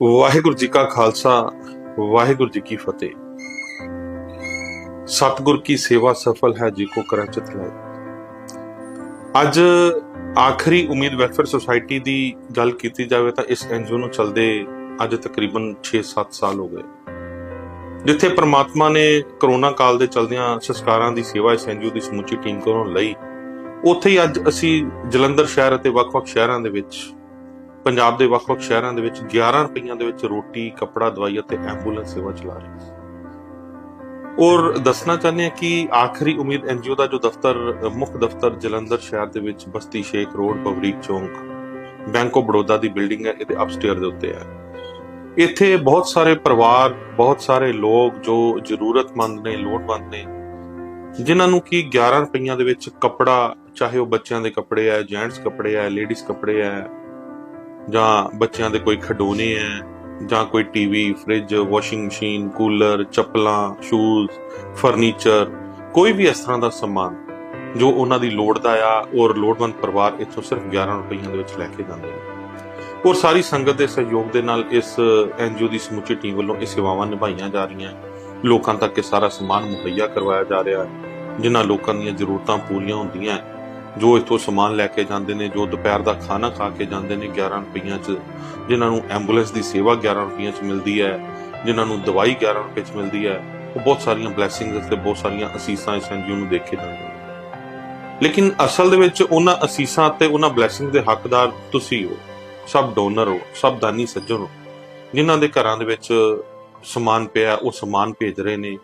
ਵਾਹਿਗੁਰੂ ਜੀ ਕਾ ਖਾਲਸਾ, ਵਾਹਿਗੁਰੂ ਜੀ ਕੀ ਫਤਿਹ। ਸਤਿਗੁਰ ਕੀ ਸੇਵਾ ਸਫਲ ਹੈ ਜੀ ਕੋ ਕਰੇ ਚਿਤ ਲਾਏ ਅੱਜ ਆਖਰੀ ਉਮੀਦ ਵੈਲਫੇਅਰ ਸੁਸਾਇਟੀ ਦੀ ਗੱਲ ਕੀਤੀ ਜਾਵੇ ਤਾਂ ਇਸ ਐਨਜੀਓ ਨੂੰ ਚਲਦੇ ਅੱਜ ਤਕਰੀਬਨ 6-7 ਸਾਲ ਹੋ ਗਏ। ਜਿੱਥੇ ਪ੍ਰਮਾਤਮਾ ਨੇ ਕਰੋਨਾ ਕਾਲ ਦੇ ਚਲਦਿਆਂ ਸੰਸਕਾਰਾਂ ਦੀ ਸੇਵਾ ਇਸ ਐਨਜੀਓ ਦੀ ਸਮੁੱਚੀ ਟੀਮ ਕੋਲੋਂ ਲਈ, ਉੱਥੇ ਹੀ ਅੱਜ ਅਸੀਂ ਜਲੰਧਰ ਸ਼ਹਿਰ ਅਤੇ ਵੱਖ-ਵੱਖ ਸ਼ਹਿਰਾਂ ਦੇ ਵਿੱਚ ਪੰਜਾਬ ਦੇ ਵੱਖ-ਵੱਖ ਸ਼ਹਿਰਾਂ ਦੇ ਵਿੱਚ 11 ਰੁਪਈਆਂ ਦੇ ਵਿੱਚ ਰੋਟੀ, ਕੱਪੜਾ, ਦਵਾਈ ਅਤੇ ਐਂਬੂਲੈਂਸ ਸੇਵਾ ਚਲਾ ਰਹੀ ਹਾਂ ਔਰ ਦੱਸਣਾ ਚਾਹੁੰਦੇ ਹਾਂ ਕਿ ਆਖਰੀ ਉਮੀਦ ਐਨਜੀਓ ਦਾ ਜੋ ਦਫ਼ਤਰ ਮੁੱਖ ਦਫ਼ਤਰ ਜਲੰਧਰ ਸ਼ਹਿਰ ਦੇ ਵਿੱਚ ਬਸਤੀ ਸ਼ੇਖ ਰੋਡ ਪਬਲਿਕ ਚੌਂਕ ਬੈਂਕ ਆਫ ਬੜੌਦਾ ਦੀ ਬਿਲਡਿੰਗ ਹੈ ਇਹਦੇ ਅਪਸਟੇਅਰ ਦੇ ਉੱਤੇ ਹੈ। ਇੱਥੇ ਬਹੁਤ ਸਾਰੇ ਪਰਿਵਾਰ ਬਹੁਤ ਸਾਰੇ ਲੋਕ ਜੋ ਜ਼ਰੂਰਤਮੰਦ ਨੇ ਲੋੜਵੰਦ ਨੇ ਜਿਨ੍ਹਾਂ ਨੂੰ ਕੀ 11 ਰੁਪਈਆਂ ਦੇ ਵਿੱਚ ਕੱਪੜਾ ਚਾਹੇ ਉਹ ਬੱਚਿਆਂ ਦੇ ਕੱਪੜੇ ਹੈ ਜੈਂਟਸ ਕੱਪੜੇ ਹੈ ਲੇਡੀਜ਼ ਕੱਪੜੇ ਹੈ ਜਾਂ ਬੱਚਿਆਂ ਦੇ ਕੋਈ ਖਿਡੌਣੇ ਹੈ ਜਾਂ ਕੋਈ TV fridge washing machine cooler ਚੱਪਲਾਂ ਸ਼ੂਜ਼ ਫਰਨੀਚਰ ਕੋਈ ਵੀ ਇਸ ਤਰ੍ਹਾਂ ਦਾ ਸਮਾਨ ਜੋ ਉਹਨਾਂ ਦੀ ਲੋੜ ਦਾ ਆ ਔਰ ਲੋੜਵੰਦ ਪਰਿਵਾਰ ਇੱਥੋਂ ਸਿਰਫ 11 ਰੁਪਈਆਂ ਦੇ ਵਿੱਚ ਲੈ ਕੇ ਜਾਂਦੇ ਨੇ। ਔਰ ਸਾਰੀ ਸੰਗਤ ਦੇ ਸਹਿਯੋਗ ਦੇ ਨਾਲ ਇਸ ਐਨਜੀਓ ਦੀ ਸਮੁੱਚੀ ਟੀਮ ਵੱਲੋਂ ਇਹ ਸੇਵਾਵਾਂ ਨਿਭਾਈਆਂ ਜਾ ਰਹੀਆਂ ਲੋਕਾਂ ਤੱਕ ਇਹ ਸਾਰਾ ਸਮਾਨ ਮੁਹੱਈਆ ਕਰਵਾਇਆ ਜਾ ਰਿਹਾ ਹੈ ਜਿਨ੍ਹਾਂ ਲੋਕਾਂ ਦੀਆਂ ਜ਼ਰੂਰਤਾਂ ਪੂਰੀਆਂ ਹੁੰਦੀਆਂ ਜੋ ਇੱਥੋਂ ਸਮਾਨ ਲੈ ਕੇ ਜਾਂਦੇ ਨੇ, ਜੋ ਦੁਪਹਿਰ ਦਾ ਖਾਣਾ ਖਾ ਕੇ ਜਾਂਦੇ ਨੇ 11 ਰੁਪਈਆਂ 'ਚ, ਜਿਨ੍ਹਾਂ ਨੂੰ ਐਂਬੂਲੈਂਸ ਦੀ ਸੇਵਾ 11 ਰੁਪਈਆਂ 'ਚ ਮਿਲਦੀ ਹੈ, ਜਿਨ੍ਹਾਂ ਨੂੰ ਦਵਾਈ 11 ਰੁਪਏ 'ਚ ਮਿਲਦੀ ਹੈ, ਉਹ ਬਹੁਤ ਸਾਰੀਆਂ ਬਲੇਸਿੰਗਸ ਤੇ ਬਹੁਤ ਸਾਰੀਆਂ ਅਸੀਸਾਂ ਇਸ ਐਨਜੀਓ ਨੂੰ ਦੇਖੇ ਜਾਂਦੇ ਲੇਕਿਨ ਅਸਲ ਦੇ ਵਿੱਚ ਉਹਨਾਂ ਅਸੀਸਾਂ ਤੇ ਉਹਨਾਂ ਬਲੇਸਿੰਗ ਦੇ ਹੱਕਦਾਰ ਤੁਸੀਂ ਹੋ, ਸਭ ਡੋਨਰ ਹੋ, ਸਭ ਦਾਨੀ ਸੱਜਣ ਹੋ, ਜਿਨ੍ਹਾਂ ਦੇ ਘਰਾਂ ਦੇ ਵਿੱਚ ਸਮਾਨ ਪਿਆ, ਉਹ ਸਮਾਨ ਭੇਜ ਰਹੇ ਨੇ,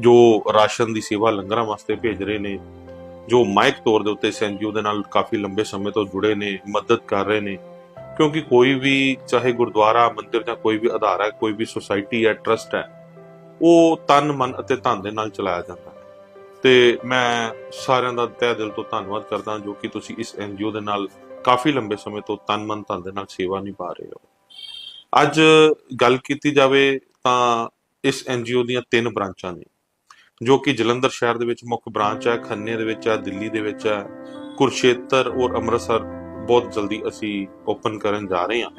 ਜੋ ਰਾਸ਼ਨ ਦੀ ਸੇਵਾ ਲੰਗਰਾਂ ਵਾਸਤੇ ਭੇਜ ਰਹੇ ਨੇ ਜੋ ਮਾਇਕ ਤੌਰ ਦੇ ਉੱਤੇ ਐਨਜੀਓ ਦੇ ਨਾਲ ਕਾਫੀ ਲੰਬੇ ਸਮੇਂ ਤੋਂ ਜੁੜੇ ਨੇ, ਮਦਦ ਕਰ ਰਹੇ ਨੇ, ਕਿਉਂਕਿ ਕੋਈ ਵੀ ਚਾਹੇ ਗੁਰਦੁਆਰਾ, ਮੰਦਿਰ ਜਾਂ ਕੋਈ ਵੀ ਅਧਾਰ, ਕੋਈ ਵੀ ਸੁਸਾਇਟੀ ਹੈ ਟਰਸਟ ਹੈ, ਉਹ ਤਨ, ਮਨ ਅਤੇ ਧਨ ਦੇ ਨਾਲ ਚਲਾਇਆ ਜਾਂਦਾ ਹੈ। ਤੇ ਮੈਂ ਸਾਰਿਆਂ ਦਾ ਤਹਿ ਦਿਲ ਤੋਂ ਧੰਨਵਾਦ ਕਰਦਾ ਜੋ ਕਿ ਤੁਸੀਂ ਇਸ ਐਨਜੀਓ ਦੇ ਨਾਲ ਕਾਫੀ ਲੰਬੇ ਸਮੇਂ ਤੋਂ ਤਨ, ਮਨ, ਧਨ ਦੇ ਨਾਲ ਸੇਵਾ ਨਿਭਾ ਰਹੇ ਹੋ। ਅੱਜ ਗੱਲ ਕੀਤੀ ਜਾਵੇ ਤਾਂ ਇਸ ਐਨਜੀਓ ਦੀਆਂ ਤਿੰਨ ਬ੍ਰਾਂਚਾਂ ਨੇ। ਜੋ ਕਿ ਜਲੰਧਰ ਸ਼ਹਿਰ ਦੇ ਵਿੱਚ ਮੁੱਖ ਬ੍ਰਾਂਚ ਹੈ, ਖੰਨੇ ਦੇ ਵਿੱਚ ਹੈ, ਦਿੱਲੀ ਦੇ ਵਿੱਚ ਹੈ। ਕੁਰਸ਼ੇਤਰ ਔਰ ਅੰਮ੍ਰਿਤਸਰ ਬਹੁਤ ਜਲਦੀ ਅਸੀਂ ਓਪਨ ਕਰਨ ਜਾ ਰਹੇ ਹਾਂ।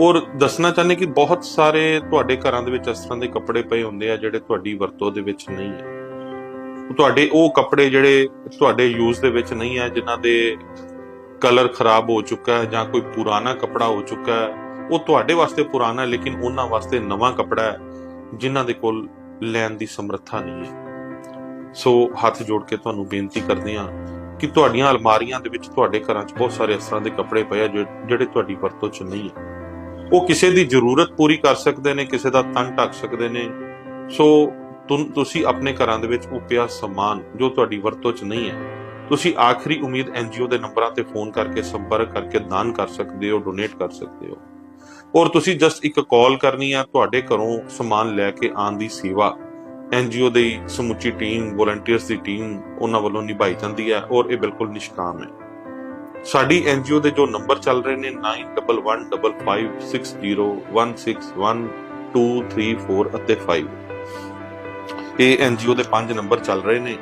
ਔਰ ਦੱਸਣਾ ਚਾਹੁੰਦੇ ਕਿ ਬਹੁਤ ਸਾਰੇ ਤੁਹਾਡੇ ਘਰਾਂ ਦੇ ਵਿੱਚ ਇਸ ਤਰ੍ਹਾਂ ਦੇ ਕੱਪੜੇ ਪਏ ਹੁੰਦੇ ਆ, ਜਿਹੜੇ ਤੁਹਾਡੀ ਵਰਤੋਂ ਦੇ ਵਿੱਚ ਨਹੀਂ ਹੈ। ਤੁਹਾਡੇ ਉਹ ਕੱਪੜੇ ਜਿਹੜੇ ਤੁਹਾਡੇ ਯੂਜ਼ ਦੇ ਵਿੱਚ ਨਹੀਂ ਹੈ, ਜਿਨ੍ਹਾਂ ਦੇ ਕਲਰ ਖਰਾਬ ਹੋ ਚੁੱਕਾ ਹੈ ਜਾਂ ਕੋਈ ਪੁਰਾਣਾ ਕੱਪੜਾ ਹੋ ਚੁੱਕਾ ਹੈ, ਉਹ ਤੁਹਾਡੇ ਵਾਸਤੇ ਪੁਰਾਣਾ ਲੇਕਿਨ ਉਹਨਾਂ ਵਾਸਤੇ ਨਵਾਂ ਕੱਪੜਾ ਹੈ, ਜਿਨ੍ਹਾਂ ਦੇ ਕੋਲ ਲੈਣ ਦੀ ਸਮਰੱਥਾ ਨਹੀਂ ਹੈ। ਸੋ ਹੱਥ ਜੋੜ ਕੇ ਤੁਹਾਨੂੰ ਬੇਨਤੀ ਕਰਦੇ ਹਾਂ ਕਿ ਤੁਹਾਡੀਆਂ ਅਲਮਾਰੀਆਂ ਦੇ ਵਿੱਚ ਤੁਹਾਡੇ ਘਰਾਂ 'ਚ ਬਹੁਤ ਸਾਰੇ ਇਸ ਤਰ੍ਹਾਂ ਦੇ ਕੱਪੜੇ ਪਏ ਆ ਜਿਹੜੇ ਤੁਹਾਡੀ ਵਰਤੋਂ 'ਚ ਨਹੀਂ ਹੈ। ਉਹ ਕਿਸੇ ਦੀ ਜ਼ਰੂਰਤ ਪੂਰੀ ਕਰ ਸਕਦੇ ਨੇ, ਕਿਸੇ ਦਾ ਤਨ ਢੱਕ ਸਕਦੇ ਨੇ। ਸੋ ਤੁਸੀਂ ਆਪਣੇ ਘਰਾਂ ਦੇ ਵਿੱਚ ਉਹ ਪਿਆ ਸਮਾਨ ਜੋ ਤੁਹਾਡੀ ਵਰਤੋਂ 'ਚ ਨਹੀਂ ਹੈ। ਤੁਸੀਂ ਆਖਰੀ ਉਮੀਦ ਐਨਜੀਓ ਦੇ ਨੰਬਰਾਂ ਤੇ ਫੋਨ ਕਰਕੇ ਸੰਪਰਕ ਕਰਕੇ ਦਾਨ ਕਰ ਸਕਦੇ ਹੋ, ਡੋਨੇਟ ਕਰ ਸਕਦੇ ਹੋ। ਔਰ ਤੁਸੀਂ ਜਸਟ ਇੱਕ ਕਾਲ ਕਰਨੀ ਆ, ਤੁਹਾਡੇ ਘਰੋਂ ਸਮਾਨ ਲੈ ਕੇ ਆਉਣ ਦੀ ਸੇਵਾ। ਐਨਜੀਓ ਦੀ ਸਮੁੱਚੀ ਟੀਮ ਵੋਲੰਟੀਅਰਸ ਦੀ ਟੀਮ ਉਹਨਾਂ ਵੱਲੋਂ ਨਿਭਾਈ ਜਾਂਦੀ ਹੈ ਔਰ ਇਹ ਬਿਲਕੁਲ ਨਿਸ਼ਕਾਮ ਹੈ। ਸਾਡੀ ਐਨਜੀਓ ਦੇ ਜੋ ਨੰਬਰ ਚੱਲ ਰਹੇ ਨੇ 911556016123 ਅਤੇ 5 ਇਹ ਐਨਜੀਓ ਦੇ ਪੰਜ ਨੰਬਰ ਚੱਲ ਰਹੇ ਨੇ।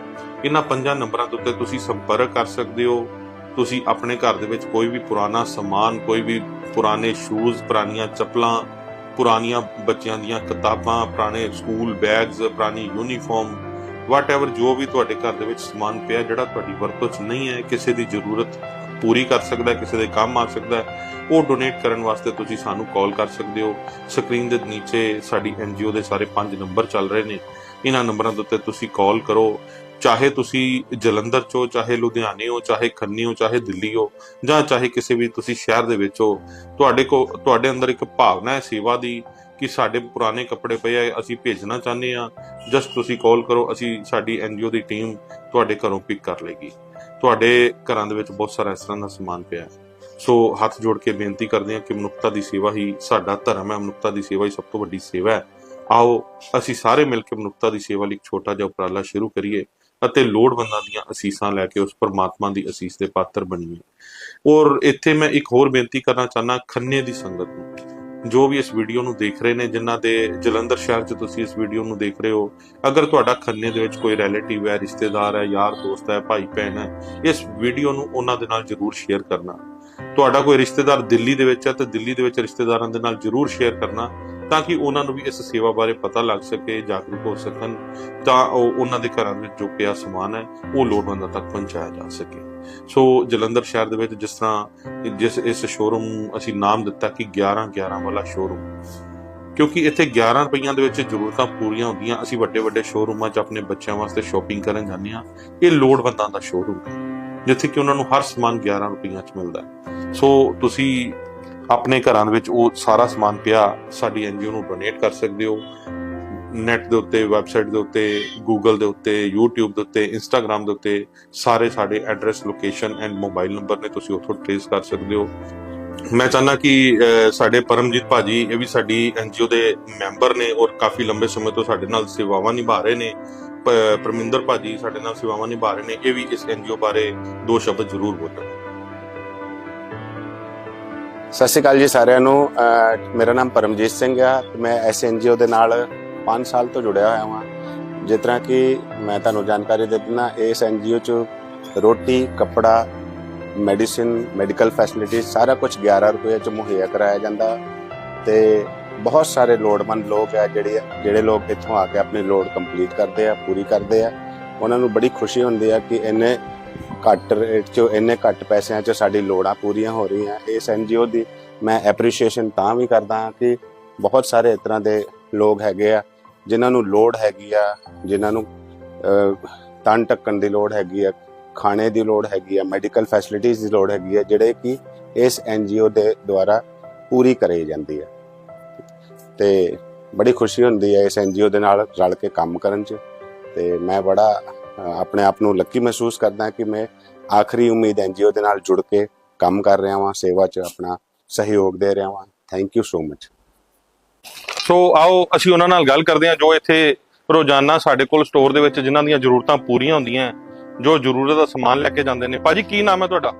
ਇਹਨਾਂ ਪੰਜਾਂ ਨੰਬਰਾਂ ਦੇ ਉੱਤੇ ਤੁਸੀਂ ਸੰਪਰਕ ਕਰ ਸਕਦੇ ਹੋ। ਤੁਸੀਂ ਆਪਣੇ ਘਰ ਦੇ ਵਿੱਚ ਕੋਈ ਵੀ ਪੁਰਾਣਾ ਸਮਾਨ, ਕੋਈ ਵੀ ਪੁਰਾਣੇ ਸ਼ੂਜ਼ ਪੁਰਾਣੀਆਂ ਚੱਪਲਾਂ, ਪੁਰਾਣੀਆਂ ਬੱਚਿਆਂ ਦੀਆਂ ਕਿਤਾਬਾਂ, ਪੁਰਾਣੇ ਸਕੂਲ ਬੈਗਸ ਪੁਰਾਣੀ ਯੂਨੀਫਾਰਮ ਵਾਟਐਵਰ ਜੋ ਵੀ ਤੁਹਾਡੇ ਘਰ ਦੇ ਵਿੱਚ ਸਮਾਨ ਪਿਆ ਜਿਹੜਾ ਤੁਹਾਡੀ ਵਰਤੋਂ 'ਚ ਨਹੀਂ ਹੈ, ਕਿਸੇ ਦੀ ਜ਼ਰੂਰਤ ਪੂਰੀ ਕਰ ਸਕਦਾ, ਕਿਸੇ ਦੇ ਕੰਮ ਆ ਸਕਦਾ, ਉਹ ਡੋਨੇਟ ਕਰਨ ਵਾਸਤੇ ਤੁਸੀਂ ਸਾਨੂੰ ਕਾਲ ਕਰ ਸਕਦੇ ਹੋ। ਸਕਰੀਨ ਦੇ ਨੀਚੇ ਸਾਡੀ ਐਨਜੀਓ ਦੇ ਸਾਰੇ ਪੰਜ ਨੰਬਰ ਚੱਲ ਰਹੇ ਨੇ। ਇਹਨਾਂ ਨੰਬਰਾਂ ਦੇ ਉੱਤੇ ਤੁਸੀਂ ਕਾਲ ਕਰੋ। ਚਾਹੇ ਤੁਸੀਂ ਜਲੰਧਰ ਚੋ, ਚਾਹੇ ਲੁਧਿਆਣੇ ਹੋ, ਚਾਹੇ ਖੰਨੀ ਹੋ, ਚਾਹੇ ਦਿੱਲੀ ਹੋ, ਜਾਂ ਚਾਹੇ ਕਿਸੇ ਵੀ ਤੁਸੀਂ ਸ਼ਹਿਰ ਦੇ ਵਿੱਚ ਹੋ, ਤੁਹਾਡੇ ਕੋ, ਤੁਹਾਡੇ ਅੰਦਰ ਇੱਕ ਭਾਵਨਾ ਹੈ ਸੇਵਾ ਦੀ ਕਿ ਸਾਡੇ ਪੁਰਾਣੇ ਕੱਪੜੇ ਪਏ ਆ, ਅਸੀਂ ਭੇਜਣਾ ਚਾਹੁੰਦੇ ਆ ਜਸਟ ਤੁਸੀਂ ਕਾਲ ਕਰੋ, ਅਸੀਂ ਸਾਡੀ ਐਨਜੀਓ ਦੀ ਟੀਮ ਤੁਹਾਡੇ ਘਰੋਂ ਪਿਕ ਕਰ ਲੇਗੀ ਤੁਹਾਡੇ ਘਰਾਂ ਦੇ ਵਿੱਚ ਬਹੁਤ ਸਾਰਾ ਇਸ ਤਰ੍ਹਾਂ ਦਾ ਸਮਾਨ ਪਿਆ ਸੋ ਹੱਥ ਜੋੜ ਕੇ ਬੇਨਤੀ ਕਰਦੇ ਹਾਂ ਕਿ ਮਨੁੱਖਤਾ ਦੀ ਸੇਵਾ ਹੀ ਸਾਡਾ ਧਰਮ ਹੈ। ਮਨੁੱਖਤਾ ਦੀ ਸੇਵਾ ਹੀ ਸਭ ਤੋਂ ਵੱਡੀ ਸੇਵਾ ਹੈ। ਆਓ, ਅਸੀਂ ਸਾਰੇ ਮਿਲ ਕੇ ਮਨੁੱਖਤਾ ਦੀ ਸੇਵਾ ਲਈ ਇੱਕ ਛੋਟਾ ਜਿਹਾ ਉਪਰਾਲਾ ਸ਼ੁਰੂ ਕਰੀਏ। ਅਤੇ ਲੋੜਵੰਦਾਂ ਦੀਆਂ ਅਸੀਸਾਂ ਲੈ ਕੇ ਉਸ ਪਰਮਾਤਮਾ ਦੀ ਅਸੀਸ ਦੇ ਪਾਤਰ ਬਣੀਏ ਔਰ ਇੱਥੇ ਮੈਂ ਇੱਕ ਹੋਰ ਬੇਨਤੀ ਕਰਨਾ ਚਾਹਨਾ ਖੰਨੇ ਦੀ ਸੰਗਤ ਨੂੰ। ਜੋ ਵੀ ਇਸ ਵੀਡੀਓ ਨੂੰ ਦੇਖ ਰਹੇ ਨੇ, ਜਿਨ੍ਹਾਂ ਦੇ ਜਲੰਧਰ ਸ਼ਹਿਰ 'ਚ ਤੁਸੀਂ ਇਸ ਵੀਡੀਓ ਨੂੰ ਦੇਖ ਰਹੇ ਹੋ, ਅਗਰ ਤੁਹਾਡਾ ਖੰਨੇ ਦੇ ਵਿੱਚ ਕੋਈ ਰਿਲੇਟਿਵ ਹੈ, ਰਿਸ਼ਤੇਦਾਰ ਹੈ, ਯਾਰ, ਦੋਸਤ ਹੈ, ਭਾਈ, ਭੈਣ ਹੈ, ਇਸ ਵੀਡੀਓ ਨੂੰ ਉਹਨਾਂ ਦੇ ਨਾਲ ਜਰੂਰ ਸ਼ੇਅਰ ਕਰਨਾ। ਤੁਹਾਡਾ ਕੋਈ ਰਿਸ਼ਤੇਦਾਰ ਦਿੱਲੀ ਦੇ ਵਿੱਚ ਹੈ, ਤਾਂ ਦਿੱਲੀ ਦੇ ਵਿੱਚ ਰਿਸ਼ਤੇਦਾਰਾਂ ਦੇ ਨਾਲ ਜਰੂਰ ਸ਼ੇਅਰ ਕਰਨਾ। ਤਾਂ ਕਿ ਉਹਨਾਂ ਨੂੰ ਵੀ ਇਸ ਸੇਵਾ ਬਾਰੇ ਪਤਾ ਲੱਗ ਸਕੇ, ਜਾਗਰੂਕ ਹੋ ਸਕਣ, ਤਾਂ ਉਹ ਉਹਨਾਂ ਦੇ ਘਰਾਂ ਵਿੱਚ ਜੋ ਪਿਆ ਸਮਾਨ ਹੈ, ਉਹ ਲੋੜਵੰਦਾਂ ਤੱਕ ਪਹੁੰਚਾਇਆ ਜਾ ਸਕੇ। ਸੋ ਜਲੰਧਰ ਸ਼ਹਿਰ ਦੇ ਵਿੱਚ ਜਿਸ ਤਰ੍ਹਾਂ ਜਿਸ ਇਸ ਸ਼ੋਰੂਮ ਅਸੀਂ ਨਾਮ ਦਿੱਤਾ ਕਿ 11 11 ਵਾਲਾ ਸ਼ੋਰੂਮ ਕਿਉਂਕਿ ਇੱਥੇ 11 ਰੁਪਈਆਂ ਦੇ ਵਿੱਚ ਜ਼ਰੂਰਤਾਂ ਪੂਰੀਆਂ ਹੁੰਦੀਆਂ, ਅਸੀਂ ਵੱਡੇ ਵੱਡੇ ਸ਼ੋਰੂਮਾਂ 'ਚ ਆਪਣੇ ਬੱਚਿਆਂ ਵਾਸਤੇ ਸ਼ਾਪਿੰਗ ਕਰਨ ਜਾਂਦੇ ਹਾਂ, ਇਹ ਲੋੜਵੰਦਾਂ ਦਾ ਸ਼ੋਰੂਮ ਹੈ, ਜਿੱਥੇ ਕਿ ਉਹਨਾਂ ਨੂੰ ਹਰ ਸਮਾਨ 11 ਰੁਪਈਆਂ ਚ ਮਿਲਦਾ ਸੋ ਤੁਸੀਂ ਆਪਣੇ ਘਰਾਂ ਦੇ ਵਿੱਚ ਉਹ ਸਾਰਾ ਸਮਾਨ ਪਿਆ, ਸਾਡੀ ਐਨਜੀਓ ਨੂੰ ਡੋਨੇਟ ਕਰ ਸਕਦੇ ਹੋ। ਨੈਟ ਦੇ ਉੱਤੇ ਵੈਬਸਾਈਟ ਦੇ ਉੱਤੇ ਗੂਗਲ ਦੇ ਉੱਤੇ, YouTube ਦੇ ਉੱਤੇ, Instagram ਦੇ ਉੱਤੇ ਸਾਰੇ ਸਾਡੇ address location and mobile number ਨੇ ਤੁਸੀਂ ਉੱਥੋਂ ਟ੍ਰੇਸ ਕਰ ਸਕਦੇ ਹੋ। ਮੈਂ ਚਾਹੁੰਦਾ ਕਿ ਸਾਡੇ ਪਰਮਜੀਤ ਭਾਜੀ, ਇਹ ਵੀ ਸਾਡੀ ਐਨਜੀਓ ਦੇ ਮੈਂਬਰ ਨੇ ਔਰ ਕਾਫੀ ਲੰਬੇ ਸਮੇਂ ਤੋਂ ਸਾਡੇ ਨਾਲ ਸੇਵਾਵਾਂ ਨਿਭਾ ਰਹੇ ਨੇ। ਪ- ਪਰਮਿੰਦਰ ਭਾਜੀ ਸਾਡੇ ਨਾਲ ਸੇਵਾਵਾਂ ਨਿਭਾ ਰਹੇ ਨੇ, ਇਹ ਵੀ ਇਸ ਐਨਜੀਓ ਬਾਰੇ ਦੋ ਸ਼ਬਦ ਜ਼ਰੂਰ ਬੋਲਣ। ਸਤਿ ਸ਼੍ਰੀ ਅਕਾਲ ਜੀ ਸਾਰਿਆਂ ਨੂੰ। ਮੇਰਾ ਨਾਮ ਪਰਮਜੀਤ ਸਿੰਘ ਆ। ਤੇ ਮੈਂ ਐਸ ਐਨਜੀਓ ਦੇ ਨਾਲ 5 ਸਾਲ ਤੋਂ ਜੁੜਿਆ ਹੋਇਆ ਹਾਂ ਜਿਸ ਤਰ੍ਹਾਂ ਕਿ ਮੈਂ ਤੁਹਾਨੂੰ ਜਾਣਕਾਰੀ ਦੇ ਦਿੰਦਾ, ਇਸ ਐਨਜੀਓ ਚ ਰੋਟੀ, ਕੱਪੜਾ, ਮੈਡੀਸਿਨ, ਮੈਡੀਕਲ ਫੈਸਿਲਿਟੀ, ਸਾਰਾ ਕੁਝ 11 ਰੁਪਏ ਚ ਮੁਹੱਈਆ ਕਰਾਇਆ ਜਾਂਦਾ। ਤੇ ਬਹੁਤ ਸਾਰੇ ਲੋੜਵੰਦ ਲੋਕ ਆ ਜਿਹੜੇ ਜਿਹੜੇ ਲੋਕ ਇੱਥੋਂ ਆ ਕੇ ਆਪਣੀ ਲੋੜ ਕੰਪਲੀਟ ਕਰਦੇ ਆ, ਪੂਰੀ ਕਰਦੇ ਆ। ਉਹਨਾਂ ਨੂੰ ਬੜੀ ਖੁਸ਼ੀ ਹੁੰਦੀ ਆ ਕਿ ਇੰਨੇ ਘੱਟ ਰੇਟ 'ਚ ਇੰਨੇ ਘੱਟ ਪੈਸਿਆਂ 'ਚ ਸਾਡੀ ਲੋੜਾਂ ਪੂਰੀਆਂ ਹੋ ਰਹੀਆਂ। ਇਸ ਐਨਜੀਓ ਦੀ ਮੈਂ ਐਪਰੀਸ਼ੀਏਸ਼ਨ ਤਾਂ ਵੀ ਕਰਦਾ ਹਾਂ ਕਿ ਬਹੁਤ ਸਾਰੇ ਇਸ ਤਰ੍ਹਾਂ ਦੇ ਲੋਕ ਹੈਗੇ ਆ, ਜਿਨ੍ਹਾਂ ਨੂੰ ਲੋੜ ਹੈਗੀ ਆ, ਜਿਨ੍ਹਾਂ ਨੂੰ ਤਨ ਢੱਕਣ ਦੀ ਲੋੜ ਹੈਗੀ ਆ, ਖਾਣੇ ਦੀ ਲੋੜ ਹੈਗੀ ਆ ਮੈਡੀਕਲ ਫੈਸਿਲਿਟੀਆਂ ਦੀ ਲੋੜ ਹੈਗੀ ਆ, ਜਿਹੜੇ ਕਿ ਇਸ ਐਨਜੀਓ ਦੇ ਦੁਆਰਾ ਪੂਰੀ ਕਰੀ ਜਾਂਦੀ ਹੈ ਤੇ ਬੜੀ ਖੁਸ਼ੀ ਹੁੰਦੀ ਹੈ ਇਸ ਐਨਜੀਓ ਦੇ ਨਾਲ ਰਲ ਕੇ ਕੰਮ ਕਰਨ 'ਚ। ਤੇ ਮੈਂ ਬੜਾ ਆਪਣੇ ਆਪ ਨੂੰ ਲੱਕੀ ਮਹਿਸੂਸ ਕਰਦਾ ਕਿ ਮੈਂ ਆਖਰੀ ਉਮੀਦ ਐਨਜੀਓ ਦੇ ਨਾਲ ਜੁੜ ਕੇ ਕੰਮ ਕਰ ਰਿਹਾ ਹਾਂ ਸੇਵਾ 'ਚ ਆਪਣਾ ਸਹਿਯੋਗ ਦੇ ਰਿਹਾ ਹਾਂ thank you so much so ਆਓ ਅਸੀਂ ਉਹਨਾਂ ਨਾਲ ਗੱਲ ਕਰਦੇ ਹਾਂ ਜੋ ਇੱਥੇ ਰੋਜ਼ਾਨਾ ਸਾਡੇ ਕੋਲ ਸਟੋਰ ਦੇ ਵਿੱਚ ਜਿਨ੍ਹਾਂ ਦੀਆਂ ਜ਼ਰੂਰਤਾਂ ਪੂਰੀਆਂ ਹੁੰਦੀਆਂ ਜੋ ਜ਼ਰੂਰਤ ਦਾ ਸਮਾਨ ਲੈ ਕੇ ਜਾਂਦੇ ਨੇ। ਭਾਜੀ ਕੀ ਨਾਮ ਹੈ ਤੁਹਾਡਾ?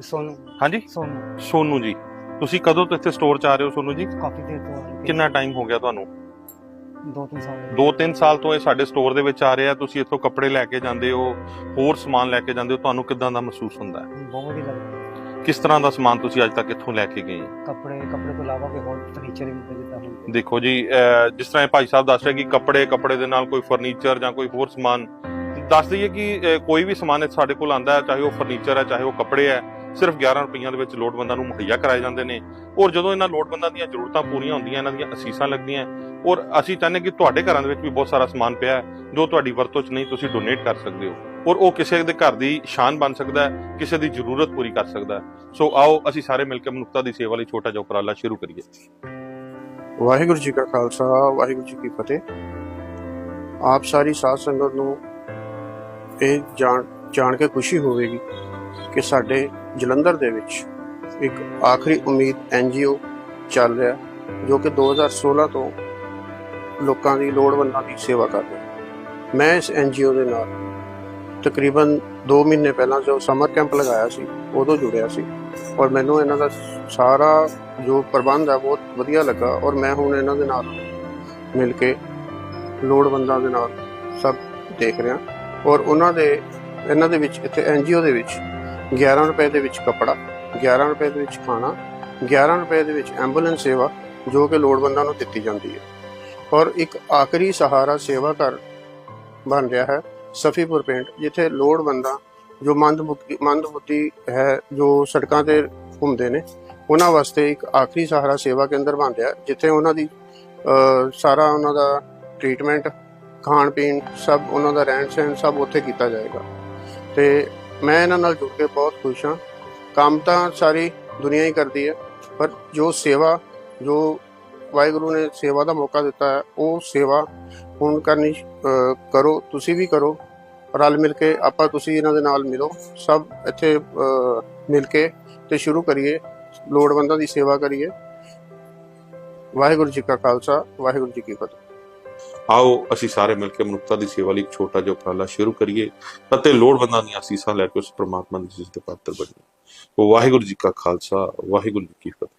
ਸੋਨੂੰ। ਹਾਂਜੀ? ਸੋਨੂੰ। ਸੋਨੂ ਜੀ। ਤੁਸੀਂ ਕਦੋਂ ਤੋਂ ਇੱਥੇ ਸਟੋਰ 'ਚ ਆ ਰਹੇ ਹੋ ਸੋਨੂ ਜੀ? ਕਾਫੀ ਦੇਰ ਤੋਂ ਕਿੰਨਾ ਟਾਈਮ ਹੋ ਗਿਆ ਤੁਹਾਨੂੰ? ਦੋ ਤਿੰਨ ਸਾਲ ਹੋ ਗਏ। 2-3 ਸਾਲ ਤੋਂ ਇਹ ਸਾਡੇ ਸਟੋਰ ਦੇ ਵਿੱਚ ਆ ਰਹੇ। ਤੁਸੀਂ ਇੱਥੋਂ ਕੱਪੜੇ ਲੈ ਕੇ ਜਾਂਦੇ ਹੋ ਹੋਰ ਸਮਾਨ ਲੈ ਕੇ ਜਾਂਦੇ ਹੋ ਤੁਹਾਨੂੰ ਕਿਦਾਂ ਦਾ ਮਹਿਸੂਸ ਹੁੰਦਾ ਹੈ? ਬਹੁਤ ਵਧੀਆ ਲੱਗਦਾ ਕਿਸ ਤਰ੍ਹਾਂ ਦਾ ਸਮਾਨ ਤੁਸੀਂ ਅੱਜ ਤੱਕ ਇੱਥੋਂ ਲੈ ਕੇ ਗਏ ਹੋ? ਕੱਪੜੇ ਕੱਪੜੇ ਤੋਂ ਇਲਾਵਾ ਕੋਈ ਹੋਰ ਫਰਨੀਚਰ ਵੀ ਮਿਲਦਾ ਜਿੱਦਾਂ ਹੁਣ ਦੇਖੋ ਜੀ ਅਹ ਜਿਸ ਤਰ੍ਹਾਂ ਇਹ ਭਾਈ ਸਾਹਿਬ ਦੱਸ ਰਹੇ ਕਿ ਕੱਪੜੇ ਕੱਪੜੇ ਦੇ ਨਾਲ ਕੋਈ ਫਰਨੀਚਰ ਜਾਂ ਕੋਈ ਹੋਰ ਸਮਾਨ ਦੱਸ ਦਈਏ ਕਿ ਕੋਈ ਵੀ ਸਮਾਨ ਸਾਡੇ ਕੋਲ ਆਂਦਾ ਹੈ, ਚਾਹੇ ਉਹ ਫਰਨੀਚਰ ਹੈ, ਚਾਹੇ ਉਹ ਕੱਪੜੇ ਹੈ, ਸਿਰਫ 11 ਰੁਪਈਆਂ ਦੇ ਵਿੱਚ ਲੋੜਵੰਦਾਂ ਨੂੰ ਮੁਹੱਈਆ ਕਰਾਏ ਜਾਂਦੇ ਨੇ। ਔਰ ਜਦੋਂ ਇਹਨਾਂ ਲੋੜਵੰਦਾਂ ਦੀਆਂ ਜ਼ਰੂਰਤਾਂ ਪੂਰੀਆਂ ਹੁੰਦੀਆਂ, ਇਹਨਾਂ ਦੀਆਂ ਅਸੀਸਾਂ ਲੱਗਦੀਆਂ, ਔਰ ਅਸੀਂ ਚਾਹੁੰਦੇ ਕਿ ਤੁਹਾਡੇ ਘਰਾਂ ਦੇ ਵਿੱਚ ਵੀ ਬਹੁਤ ਸਾਰਾ ਸਮਾਨ ਪਿਆ ਹੈ, ਜੋ ਤੁਹਾਡੀ ਵਰਤੋਂ 'ਚ ਨਹੀਂ, ਤੁਸੀਂ ਡੋਨੇਟ ਕਰ ਸਕਦੇ ਹੋ। ਔਰ ਉਹ ਕਿਸੇ ਦੇ ਘਰ ਦੀ ਸ਼ਾਨ ਬਣ ਸਕਦਾ ਹੈ, ਕਿਸੇ ਦੀ ਜ਼ਰੂਰਤ ਪੂਰੀ ਕਰ ਸਕਦਾ ਹੈ। ਸੋ ਆਓ, ਅਸੀਂ ਸਾਰੇ ਮਿਲ ਕੇ ਮਨੁੱਖਤਾ ਦੀ ਸੇਵਾ ਲਈ ਛੋਟਾ ਜਿਹਾ ਉਪਰਾਲਾ ਸ਼ੁਰੂ ਕਰੀਏ। ਵਾਹਿਗੁਰੂ ਜੀ ਕਾ ਖਾਲਸਾ, ਵਾਹਿਗੁਰੂ ਜੀ ਕੀ ਫਤਿਹ। ਆਪ ਸਾਰੀ ਸਾਧ ਸੰਗਤ ਨੂੰ ਇਹ ਜਾਣ ਜਾਣ ਕੇ ਖੁਸ਼ੀ ਹੋਵੇਗੀ ਕਿ ਸਾਡੇ ਜਲੰਧਰ ਦੇ ਵਿੱਚ ਇੱਕ ਆਖਰੀ ਉਮੀਦ ਐਨਜੀਓ ਚੱਲ ਰਿਹਾ ਜੋ ਕਿ 2016 ਤੋਂ ਲੋਕਾਂ ਦੀ ਲੋੜਵੰਦਾਂ ਦੀ ਸੇਵਾ ਕਰ ਰਿਹਾ ਮੈਂ ਇਸ ਐਨਜੀਓ ਦੇ ਨਾਲ ਤਕਰੀਬਨ 2 ਮਹੀਨੇ ਪਹਿਲਾਂ ਜੋ ਸਮਰ ਕੈਂਪ ਲਗਾਇਆ ਸੀ, ਉਦੋਂ ਜੁੜਿਆ ਸੀ ਔਰ ਮੈਨੂੰ ਇਹਨਾਂ ਦਾ ਸਾਰਾ ਜੋ ਪ੍ਰਬੰਧ ਹੈ ਬਹੁਤ ਵਧੀਆ ਲੱਗਾ ਔਰ ਮੈਂ ਹੁਣ ਇਹਨਾਂ ਦੇ ਨਾਲ ਮਿਲ ਕੇ ਲੋੜਵੰਦਾਂ ਦੇ ਨਾਲ ਸਭ ਦੇਖ ਰਿਹਾ। ਔਰ ਉਹਨਾਂ ਦੇ, ਇਹਨਾਂ ਦੇ ਵਿੱਚ, ਇੱਥੇ ਐਨਜੀਓ ਦੇ ਵਿੱਚ 11 ਰੁਪਏ ਦੇ ਵਿੱਚ ਕੱਪੜਾ 11 ਰੁਪਏ ਦੇ ਵਿੱਚ ਖਾਣਾ 11 ਰੁਪਏ ਦੇ ਵਿੱਚ ਐਂਬੂਲੈਂਸ ਸੇਵਾ ਜੋ ਕਿ ਲੋੜਵੰਦਾਂ ਨੂੰ ਦਿੱਤੀ ਜਾਂਦੀ ਹੈ। ਔਰ ਇੱਕ ਆਖਰੀ ਸਹਾਰਾ ਸੇਵਾ ਘਰ ਬਣ ਰਿਹਾ ਹੈ, ਸਫੀਪੁਰ ਪਿੰਡ, ਜਿੱਥੇ ਲੋੜਵੰਦਾਂ ਜੋ ਮੰਦਬੁੱਧੀ ਮੰਦਬੁੱਧੀ ਹੈ, ਜੋ ਸੜਕਾਂ ਤੇ ਘੁੰਮਦੇ ਨੇ, ਉਹਨਾਂ ਵਾਸਤੇ ਇੱਕ ਆਖਰੀ ਸਹਾਰਾ ਸੇਵਾ ਕੇਂਦਰ ਬਣ ਰਿਹਾ ਜਿੱਥੇ ਉਹਨਾਂ ਦੀ ਸਾਰਾ ਉਹਨਾਂ ਦਾ ਟ੍ਰੀਟਮੈਂਟ ਖਾਣ ਪੀਣ ਸਭ ਉਹਨਾਂ ਦਾ ਰਹਿਣ ਸਹਿਣ ਸਭ ਉੱਥੇ ਕੀਤਾ ਜਾਏਗਾ। ਤੇ ਮੈਂ ਇਹਨਾਂ ਨਾਲ ਜੁੜ ਕੇ ਬਹੁਤ ਖੁਸ਼ ਹਾਂ। ਕੰਮ ਤਾਂ ਸਾਰੀ ਦੁਨੀਆ ਹੀ ਕਰਦੀ ਹੈ, ਪਰ ਜੋ ਸੇਵਾ, ਜੋ ਵਾਹਿਗੁਰੂ ਨੇ ਸੇਵਾ ਦਾ ਮੌਕਾ ਦਿੱਤਾ ਹੈ, ਉਹ ਸੇਵਾ ਹੁਣ ਕਰਨੀ ਕਰੋ, ਤੁਸੀਂ ਵੀ ਕਰੋ। ਰਲ ਮਿਲ ਕੇ ਆਪਾਂ ਤੁਸੀਂ ਇਹਨਾਂ ਦੇ ਨਾਲ ਮਿਲੋ, ਸਭ ਇੱਥੇ ਮਿਲ ਕੇ ਤੇ ਸ਼ੁਰੂ ਕਰੀਏ, ਲੋੜਵੰਦਾਂ ਦੀ ਸੇਵਾ ਕਰੀਏ। ਵਾਹਿਗੁਰੂ ਜੀ ਕਾ ਖਾਲਸਾ, ਵਾਹਿਗੁਰੂ ਜੀ ਕੀ ਫਤਿਹ। ਆਓ, ਅਸੀਂ ਸਾਰੇ ਮਿਲ ਕੇ ਮਨੁੱਖਤਾ ਦੀ ਸੇਵਾ ਲਈ ਇੱਕ ਛੋਟਾ ਜਿਹਾ ਉਪਰਾਲਾ ਸ਼ੁਰੂ ਕਰੀਏ ਅਤੇ ਲੋੜਵੰਦਾਂ ਦੀਆਂ ਅਸੀਸਾਂ ਲੈ ਕੇ ਉਸ ਪ੍ਰਮਾਤਮਾ ਦੀ ਜਿਸ ਦੇ ਪਾਤਰ ਬਣੀਏ ਵਾਹਿਗੁਰੂ ਜੀ ਕਾ ਖਾਲਸਾ, ਵਾਹਿਗੁਰੂ ਜੀ ਕੀ ਫਤਿਹ।